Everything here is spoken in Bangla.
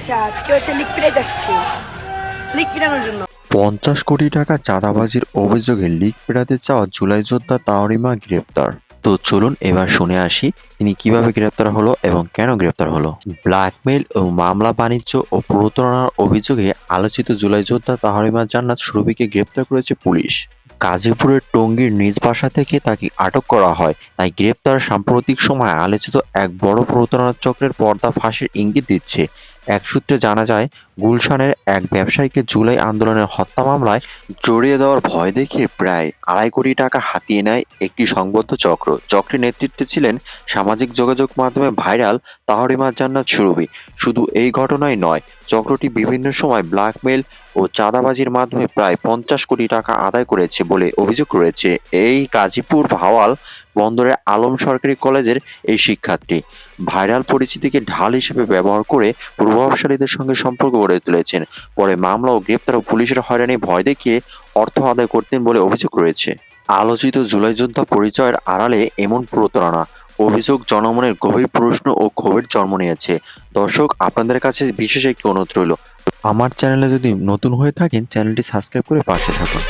আচ্ছা আজকে হচ্ছে জন্য। পঞ্চাশ কোটি টাকা চাঁদাবাজির অভিযোগে লিক পেটাতে চাওয়া জুলাই যোদ্ধা তাওরিমা গ্রেপ্তার। তো চলুন এবার শুনে আসি তিনি কীভাবে গ্রেপ্তার হলো এবং কেন গ্রেপ্তার হলো। ব্ল্যাকমেইল ও মামলা বাণিজ্য ও প্রতারণার অভিযোগে আলোচিত জুলাই যোদ্ধা তাহরিমা জান্নাত সুরভিকে গ্রেপ্তার করেছে পুলিশ। গাজীপুরের টঙ্গীর নিজ বাসা থেকে তাকে আটক করা হয়। তাই গ্রেপ্তার সাম্প্রতিক সময়ে আলোচিত এক বড় প্রতারণা চক্রের পর্দা ফাঁসের ইঙ্গিত দিচ্ছে। এক সূত্রে জানা যায়, গুলশানের এক ব্যবসায়ীকে জুলাই আন্দোলনের হত্যা মামলায় জড়িয়ে দেওয়ার ভয় দেখিয়ে প্রায় আড়াই কোটি টাকা হাতিয়ে নেয় একটি সংবদ্ধ চক্র। চক্রের নেতৃত্বে ছিলেন সামাজিক যোগাযোগ মাধ্যমে ভাইরাল তাহরিমা জান্নাত সুরভি। শুধু এই ঘটনাই নয়, চক্রটি বিভিন্ন সময় ব্ল্যাকমেল ও চাঁদাবাজির মাধ্যমে প্রায় পঞ্চাশ কোটি টাকা আদায় করেছে বলে অভিযোগ রয়েছে। এই গাজীপুর ভাওয়াল বন্দরের আলম সরকারি কলেজের এই শিক্ষার্থী। ভাইরাল পরিচিতিকে ঢাল হিসেবে ব্যবহার করে প্রভাবশালীদের সঙ্গে সম্পর্ক গড়ে তুলেছেন। পরে মামলা ও গ্রেপ্তার ও পুলিশের হয়রানি ভয় দেখিয়ে অর্থ আদায় করতেন বলে অভিযোগ রয়েছে। আলোচিত জুলাই যোদ্ধা পরিচয়ের আড়ালে এমন প্রতারণা, অভিযোগ জনমনের গভীর প্রশ্ন ও ক্ষোভের জন্ম নিয়েছে। দর্শক, আপনাদের কাছে বিশেষ একটি অনুরোধ রইল। আমার চ্যানেলে যদি নতুন হয়ে থাকেন, চ্যানেলটি সাবস্ক্রাইব করে পাশে থাকুন।